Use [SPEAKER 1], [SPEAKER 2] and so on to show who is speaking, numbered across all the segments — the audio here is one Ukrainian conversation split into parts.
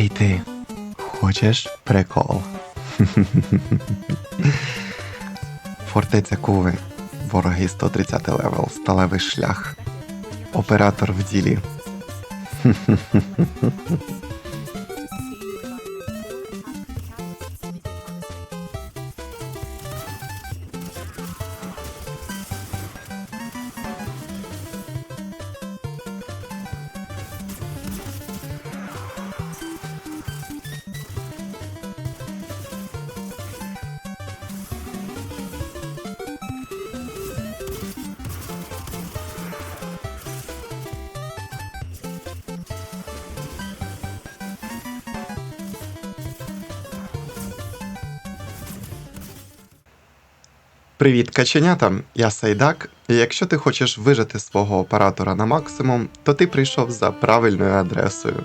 [SPEAKER 1] Ей ти, хочеш прикол? Фортеця Куви. Вороги 130 левел, сталевий шлях. Оператор в ділі. Привіт, каченята! Я Сайдак, і якщо ти хочеш вижити свого оператора на максимум, то ти прийшов за правильною адресою.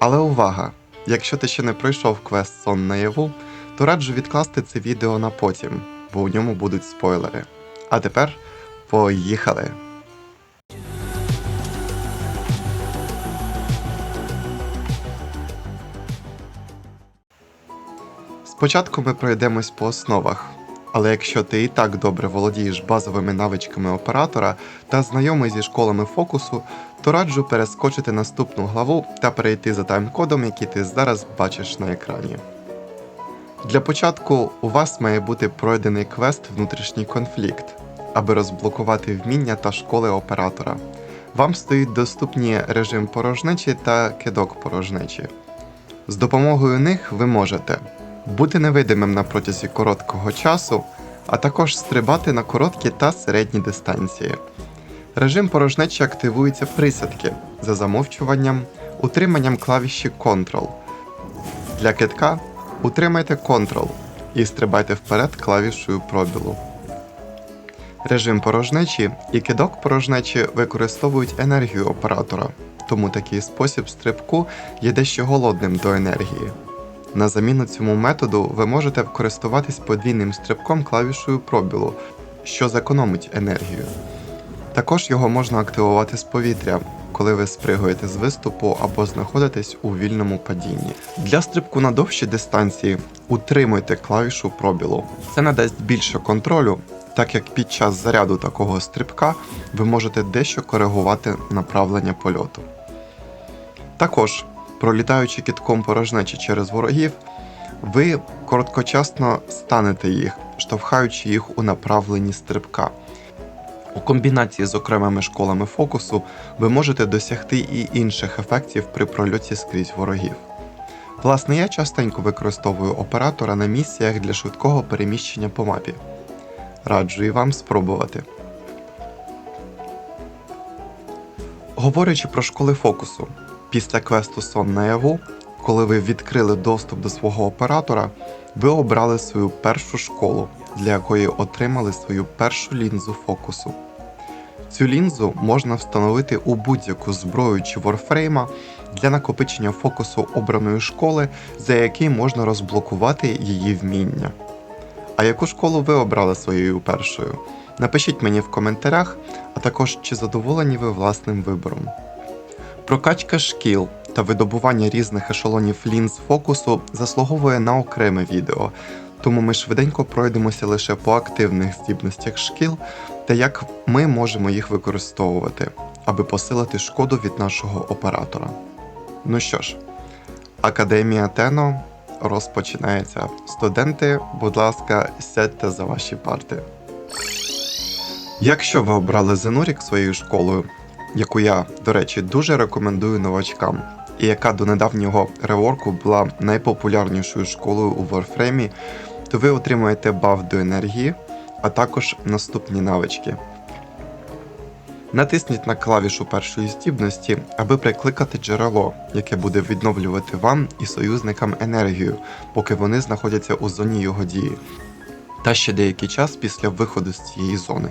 [SPEAKER 1] Але увага! Якщо ти ще не пройшов квест Сон наяву, то раджу відкласти це відео на потім, бо у ньому будуть спойлери. А тепер поїхали! Спочатку ми пройдемось по основах. Але якщо ти і так добре володієш базовими навичками оператора та знайомий зі школами фокусу, то раджу перескочити наступну главу та перейти за тайм-кодом, який ти зараз бачиш на екрані. Для початку у вас має бути пройдений квест Внутрішній конфлікт, аби розблокувати вміння та школи оператора. Вам стоїть доступні режим порожнечі та кидок порожнечі. З допомогою них ви можете бути невидимим на протязі короткого часу, а також стрибати на короткі та середні дистанції. Режим порожнечі активується присядки за замовчуванням, утриманням клавіші Ctrl. Для китка утримайте Ctrl і стрибайте вперед клавішою пробілу. Режим порожнечі і кидок порожнечі використовують енергію оператора, тому такий спосіб стрибку є дещо голодним до енергії. На заміну цьому методу ви можете користуватись подвійним стрибком клавішою пробілу, що зекономить енергію. Також його можна активувати з повітря, коли ви спригуєте з виступу або знаходитесь у вільному падінні. Для стрибку на довші дистанції утримуйте клавішу пробілу. Це надасть більше контролю, так як під час заряду такого стрибка ви можете дещо коригувати направлення польоту. Також пролітаючи кітком порожнечі через ворогів, ви короткочасно станете їх, штовхаючи їх у направленні стрибка. У комбінації з окремими школами фокусу ви можете досягти і інших ефектів при прольоті скрізь ворогів. Власне, я частенько використовую оператора на місіях для швидкого переміщення по мапі. Раджу і вам спробувати. Говорячи про школи фокусу, Після квесту Сон наяву, коли ви відкрили доступ до свого оператора, ви обрали свою першу школу, для якої отримали свою першу лінзу фокусу. Цю лінзу можна встановити у будь-яку зброю чи ворфрейма для накопичення фокусу обраної школи, за який можна розблокувати її вміння. А яку школу ви обрали своєю першою? Напишіть мені в коментарях, а також чи задоволені ви власним вибором. Прокачка шкіл та видобування різних ешелонів лінз фокусу заслуговує на окреме відео, тому ми швиденько пройдемося лише по активних здібностях шкіл та як ми можемо їх використовувати, аби посилити шкоду від нашого оператора. Ну що ж, Академія Тено розпочинається. Студенти, будь ласка, сядьте за ваші парти. Якщо ви обрали Зенурік своєю школою, яку я, до речі, дуже рекомендую новачкам, і яка до недавнього реворку була найпопулярнішою школою у Warframe, то ви отримаєте баф до енергії, а також наступні навички. Натисніть на клавішу першої здібності, аби прикликати джерело, яке буде відновлювати вам і союзникам енергію, поки вони знаходяться у зоні його дії, та ще деякий час після виходу з цієї зони.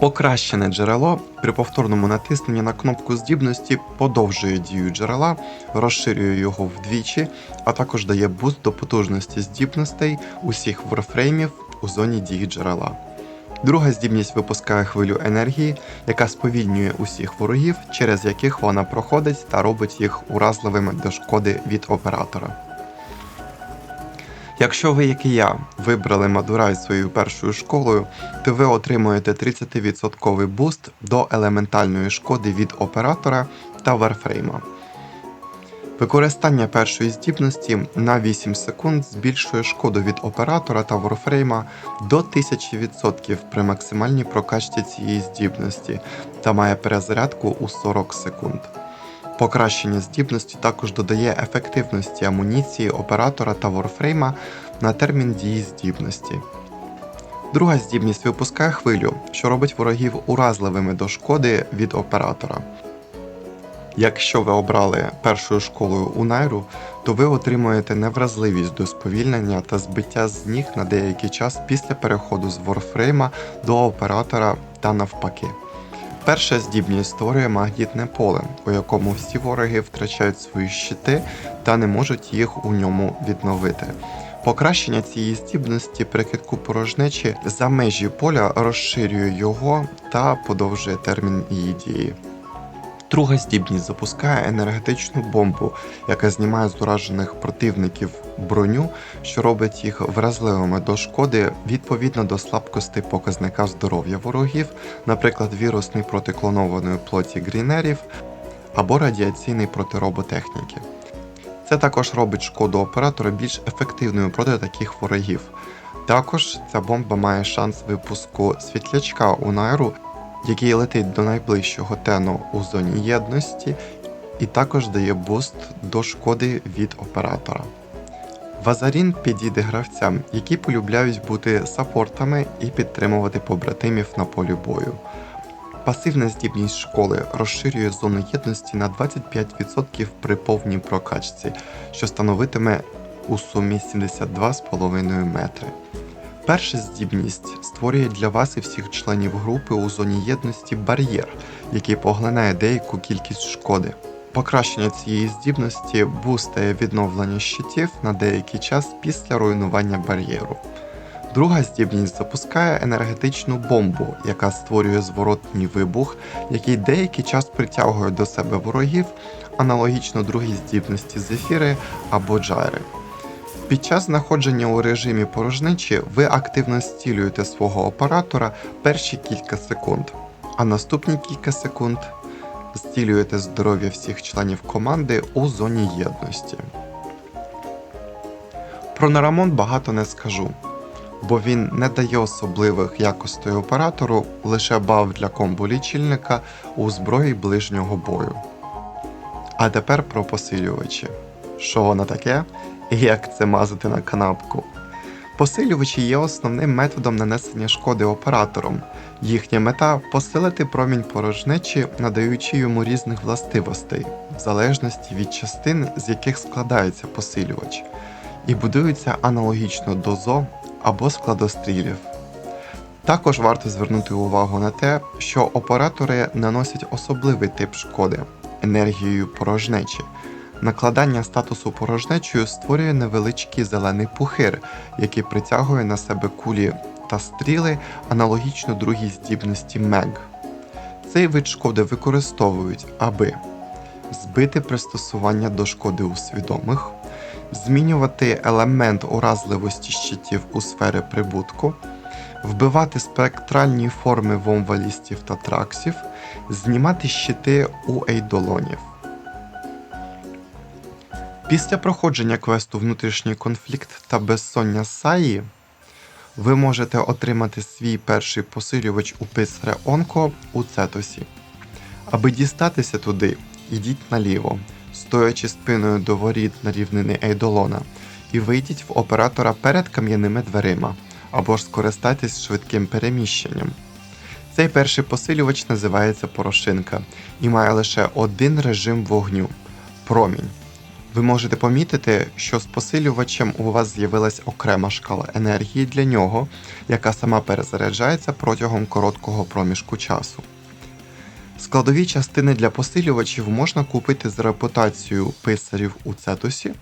[SPEAKER 1] Покращене джерело при повторному натисненні на кнопку здібності подовжує дію джерела, розширює його вдвічі, а також дає буст до потужності здібностей усіх варфреймів у зоні дії джерела. Друга здібність випускає хвилю енергії, яка сповільнює усіх ворогів, через яких вона проходить та робить їх уразливими до шкоди від оператора. Якщо ви, як і я, вибрали Мадурай своєю першою школою, то ви отримуєте 30% буст до елементальної шкоди від оператора та варфрейма. Використання першої здібності на 8 секунд збільшує шкоду від оператора та Warframe до 1000% при максимальній прокачці цієї здібності та має перезарядку у 40 секунд. Покращення здібності також додає ефективності амуніції оператора та Warframe на термін дії здібності. Друга здібність випускає хвилю, що робить ворогів уразливими до шкоди від оператора. Якщо ви обрали першою школою Унайру, то ви отримуєте невразливість до сповільнення та збиття з ніг на деякий час після переходу з Warframe до оператора та навпаки. Перша здібність створює магнітне поле, у якому всі вороги втрачають свої щити та не можуть їх у ньому відновити. Покращення цієї здібності при китку порожнечі за межі поля розширює його та подовжує термін її дії. Друга здібність запускає енергетичну бомбу, яка знімає з уражених противників броню, що робить їх вразливими до шкоди відповідно до слабкостей показника здоров'я ворогів, наприклад, вірусний проти клонованої плоті грінерів або радіаційний проти роботехніки. Це також робить шкоду оператора більш ефективною проти таких ворогів. Також ця бомба має шанс випуску світлячка у найру, який летить до найближчого тену у зоні єдності, і також дає буст до шкоди від оператора. Вазарін підійде гравцям, які полюбляють бути саппортами і підтримувати побратимів на полі бою. Пасивна здібність школи розширює зону єдності на 25% при повній прокачці, що становитиме у сумі 72,5 метри. Перша здібність створює для вас і всіх членів групи у зоні єдності бар'єр, який поглинає деяку кількість шкоди. Покращення цієї здібності бустає відновлення щитів на деякий час після руйнування бар'єру. Друга здібність запускає енергетичну бомбу, яка створює зворотній вибух, який деякий час притягує до себе ворогів, аналогічно другій здібності зефіри або джайри. Під час знаходження у режимі порожнечі ви активно зцілюєте свого оператора перші кілька секунд, а наступні кілька секунд зцілюєте здоров'я всіх членів команди у зоні єдності. Про Нарамон багато не скажу, бо він не дає особливих якостей оператору, лише бав для комбо лічильника у зброї ближнього бою. А тепер про посилювачі. Що воно таке? як це мазати на канапку. Посилювачі є основним методом нанесення шкоди оператором. Їхня мета посилити промінь порожнечі, надаючи йому різних властивостей, в залежності від частин, з яких складається посилювач, і будуються аналогічно до ЗО або складострілів. Також варто звернути увагу на те, що оператори наносять особливий тип шкоди енергією порожнечі. Накладання статусу порожнечою створює невеличкий зелений пухир, який притягує на себе кулі та стріли аналогічно другій здібності Мег. Цей вид шкоди використовують, аби збити пристосування до шкоди у свідомих, змінювати елемент уразливості щитів у сфери прибутку, вбивати спектральні форми вомвалістів та траксів, знімати щити у ейдолонів. Після проходження квесту Внутрішній конфлікт та безсоння Саї ви можете отримати свій перший посилювач у писаря Онко у Цетосі. Аби дістатися туди, йдіть наліво, стоячи спиною до воріт на рівнини Ейдолона, і вийдіть в оператора перед кам'яними дверима, або ж скористайтесь швидким переміщенням. Цей перший посилювач називається Порошинка і має лише один режим вогню промінь. Ви можете помітити, що з посилювачем у вас з'явилась окрема шкала енергії для нього, яка сама перезаряджається протягом короткого проміжку часу. Складові частини для посилювачів можна купити з репутацією писарів у Цетусі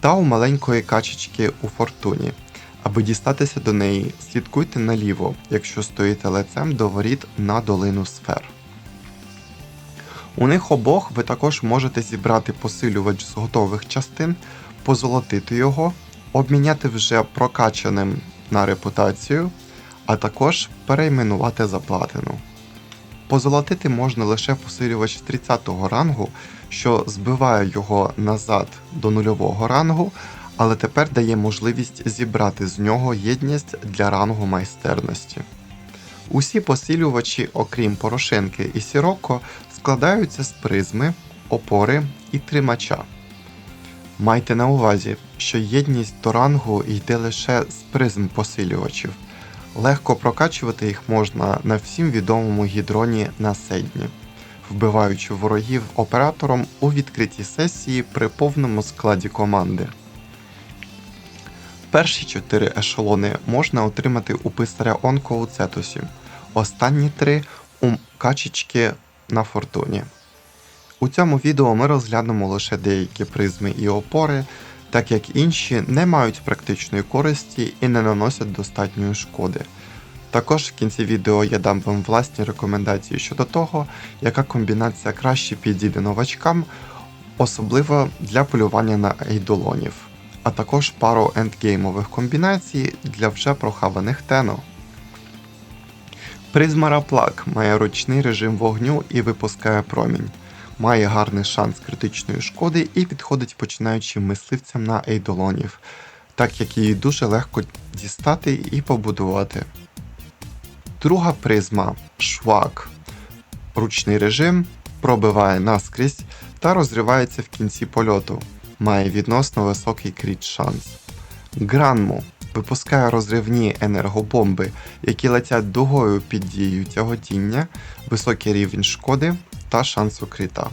[SPEAKER 1] та у маленької качечки у Фортуні, Аби дістатися до неї, слідкуйте наліво, якщо стоїте лицем до воріт на долину сфер. У них обох ви також можете зібрати посилювач з готових частин, позолотити його, обміняти вже прокачаним на репутацію, а також перейменувати за платину. Позолотити можна лише посилювач 30 го рангу, що збиває його назад до нульового рангу, але тепер дає можливість зібрати з нього єдність для рангу майстерності. Усі посилювачі, окрім Порошенки і Сіроко, складаються з призми, опори і тримача. Майте на увазі, що єдність до рангу йде лише з призм посилювачів. Легко прокачувати їх можна на всім відомому гідроні на седні, вбиваючи ворогів оператором у відкритій сесії при повному складі команди. Перші чотири ешелони можна отримати у писаря Онко у Цетусі, останні три у качечки на фортуні. У цьому відео ми розглянемо лише деякі призми і опори, так як інші не мають практичної користі і не наносять достатньої шкоди. Також в кінці відео я дам вам власні рекомендації щодо того, яка комбінація краще підійде новачкам, особливо для полювання на ейдолонів, а також пару ендгеймових комбінацій для вже прохаваних тено. Призма Раплак має ручний режим вогню і випускає промінь. Має гарний шанс критичної шкоди і підходить починаючим мисливцям на ейдолонів, так як її дуже легко дістати і побудувати. Друга призма Швак. Ручний режим пробиває наскрізь та розривається в кінці польоту. Має відносно високий кріт шанс. Гранму випускає розривні енергобомби, які летять дугою під дією тяготіння, високий рівень шкоди та шансу крита.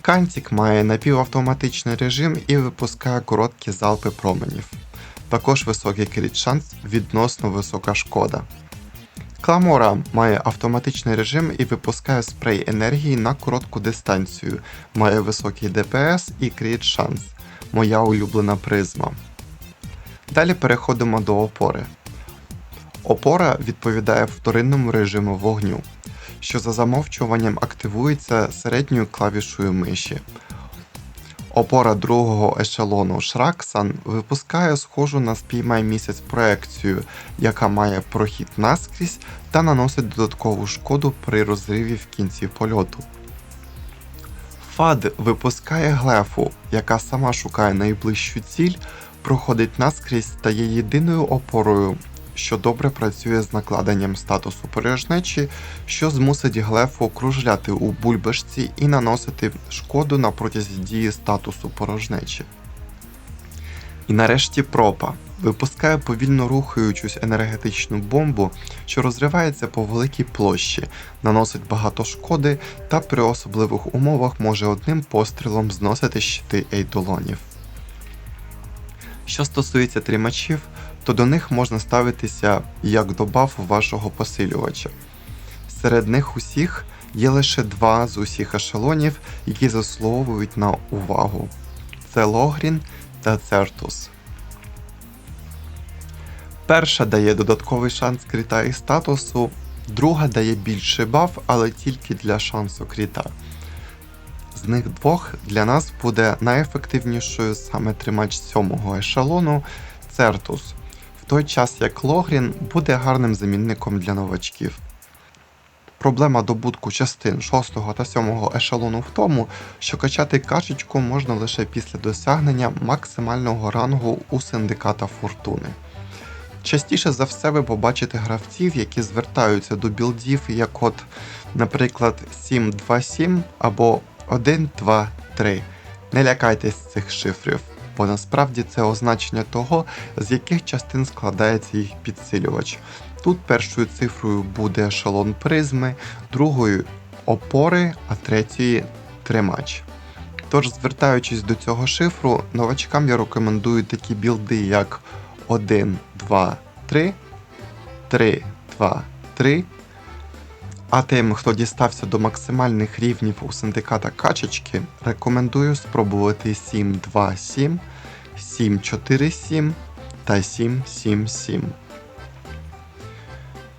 [SPEAKER 1] Кантік має напівавтоматичний режим і випускає короткі залпи променів. Також високий крит шанс, відносно висока шкода. Кламора має автоматичний режим і випускає спрей енергії на коротку дистанцію, має високий ДПС і крит шанс. Моя улюблена призма. Далі переходимо до опори. Опора відповідає вторинному режиму вогню, що за замовчуванням активується середньою клавішою миші. Опора другого ешелону Шраксан випускає схожу на спіймай місяць проекцію, яка має прохід наскрізь та наносить додаткову шкоду при розриві в кінці польоту. Фад випускає глефу, яка сама шукає найближчу ціль, проходить наскрізь та є єдиною опорою, що добре працює з накладенням статусу порожнечі, що змусить глефу кружляти у бульбашці і наносити шкоду на протязі дії статусу порожнечі. І нарешті пропа випускає повільно рухаючусь енергетичну бомбу, що розривається по великій площі, наносить багато шкоди та при особливих умовах може одним пострілом зносити щити ейдолонів. Що стосується тримачів, то до них можна ставитися як до бафу вашого посилювача. Серед них усіх є лише два з усіх ешелонів, які заслуговують на увагу: це Логрін та Цертус. Перша дає додатковий шанс кріта і статусу, друга дає більший баф, але тільки для шансу кріта. З них двох для нас буде найефективнішою саме тримач сьомого ешелону Цертус, в той час як Логрін буде гарним замінником для новачків. Проблема добутку частин 6 та 7 ешелону в тому, що качати кашечку можна лише після досягнення максимального рангу у синдиката фортуни. Частіше за все ви побачите гравців, які звертаються до білдів, як от, наприклад, 727 або 1, 2, 3. Не лякайтесь цих шифрів, бо насправді це означення того, з яких частин складається їх підсилювач. Тут першою цифрою буде ешелон призми, другою опори, а третьою тримач. Тож, звертаючись до цього шифру, новачкам я рекомендую такі білди, як 1, 2, 3, 3, 2, 3. А тим, хто дістався до максимальних рівнів у синдиката качечки, рекомендую спробувати 7, 2, 7, 7, 4, 7, та 777.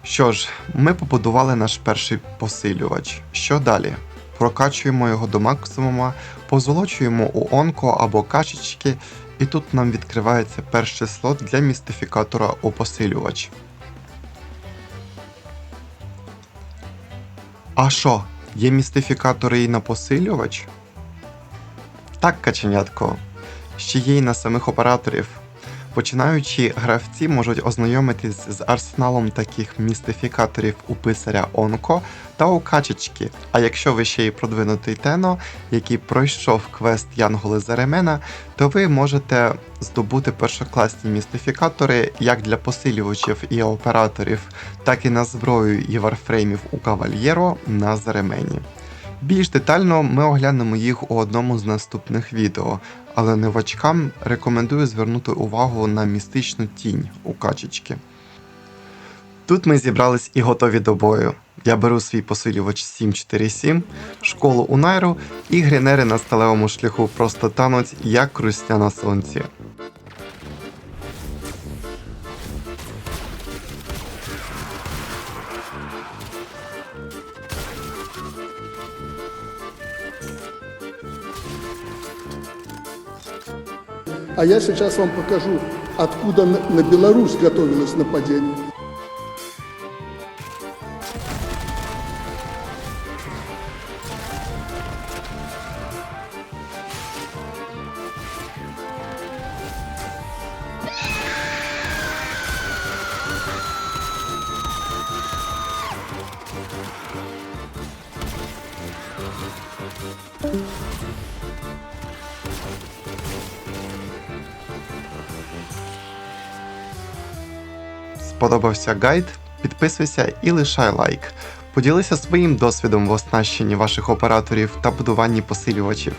[SPEAKER 1] Що ж, ми побудували наш перший посилювач. Що далі? Прокачуємо його до максимума, позолочуємо у онко або кашечки, і тут нам відкривається перший слот для містифікатора у посилювач. А що, є містифікатори і на посилювач? Так, каченятко. Ще є й на самих операторів. Починаючі гравці можуть ознайомитись з арсеналом таких містифікаторів у писаря Онко та у качечки. А якщо ви ще й продвинутий Тено, який пройшов квест Янголи Заремена, то ви можете здобути першокласні містифікатори як для посилювачів і операторів, так і на зброю і варфреймів у Кавальєро на Заремені. Більш детально ми оглянемо їх у одному з наступних відео, але новачкам рекомендую звернути увагу на містичну тінь у качечки. Тут ми зібрались і готові до бою. Я беру свій посилювач 747, школу у Найру, і грінери на сталевому шляху просто тануть, як русня на сонці.
[SPEAKER 2] А я сейчас вам покажу, откуда на Беларусь готовилось нападение.
[SPEAKER 1] Сподобався гайд? Підписуйся і лишай лайк. Поділися своїм досвідом в оснащенні ваших операторів та будуванні посилювачів.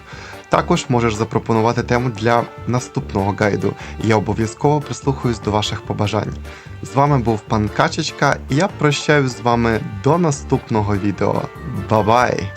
[SPEAKER 1] Також можеш запропонувати тему для наступного гайду, і я обов'язково прислухаюсь до ваших побажань. З вами був пан Качечка, і я прощаюсь з вами до наступного відео. Бабай!